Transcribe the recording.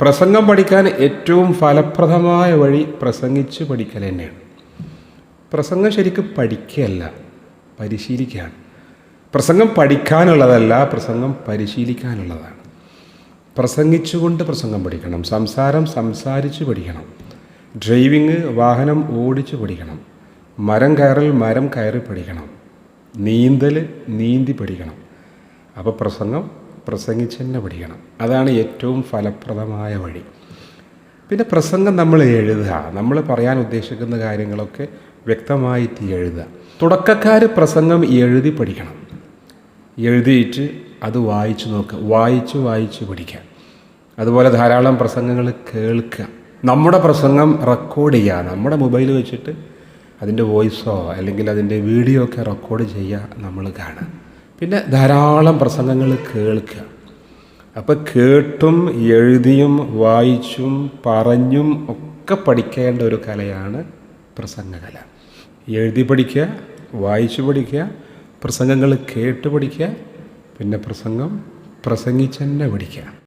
പ്രസംഗം പഠിക്കാൻ ഏറ്റവും ഫലപ്രദമായ വഴി പ്രസംഗിച്ച് പഠിക്കൽ തന്നെയാണ്. പ്രസംഗം ശരിക്കും പഠിക്കുകയല്ല പരിശീലിക്കുകയാണ് പ്രസംഗം പഠിക്കാനുള്ളതല്ല പ്രസംഗം പരിശീലിക്കാനുള്ളതാണ്. പ്രസംഗിച്ചുകൊണ്ട് പ്രസംഗം പഠിക്കണം സംസാരം സംസാരിച്ച് പഠിക്കണം ഡ്രൈവിങ് വാഹനം ഓടിച്ച് പഠിക്കണം മരം കയറൽ മരം കയറി പഠിക്കണം നീന്തൽ നീന്തി പഠിക്കണം. അപ്പോൾ പ്രസംഗം പ്രസംഗിച്ച് തന്നെ പഠിക്കണം. അതാണ് ഏറ്റവും ഫലപ്രദമായ വഴി. പിന്നെ പ്രസംഗം നമ്മൾ എഴുതുക. നമ്മൾ പറയാൻ ഉദ്ദേശിക്കുന്ന കാര്യങ്ങളൊക്കെ വ്യക്തമായിട്ട് എഴുതുക. തുടക്കക്കാർ പ്രസംഗം എഴുതി പഠിക്കണം. എഴുതിയിട്ട് അത് വായിച്ചു നോക്കുക. വായിച്ച് വായിച്ച് പഠിക്കുക. അതുപോലെ ധാരാളം പ്രസംഗങ്ങൾ കേൾക്കുക. നമ്മുടെ പ്രസംഗം റെക്കോർഡ് ചെയ്യുക. നമ്മുടെ മൊബൈൽ വെച്ചിട്ട് അതിന്റെ വോയിസോ അല്ലെങ്കിൽ അതിന്റെ വീഡിയോ ഒക്കെ റെക്കോർഡ് ചെയ്യുക നമ്മൾ കാണുക. പിന്നെ ധാരാളം പ്രസംഗങ്ങൾ കേൾക്കുക. അപ്പോൾ കേട്ടും എഴുതിയും വായിച്ചും പറഞ്ഞും ഒക്കെ പഠിക്കേണ്ട ഒരു കലയാണ് പ്രസംഗകല. എഴുതി പഠിക്കുക വായിച്ചു പഠിക്കുക പ്രസംഗങ്ങൾ കേട്ട് പഠിക്കുക പിന്നെ പ്രസംഗം പ്രസംഗിച്ച് തന്നെ പഠിക്കുക.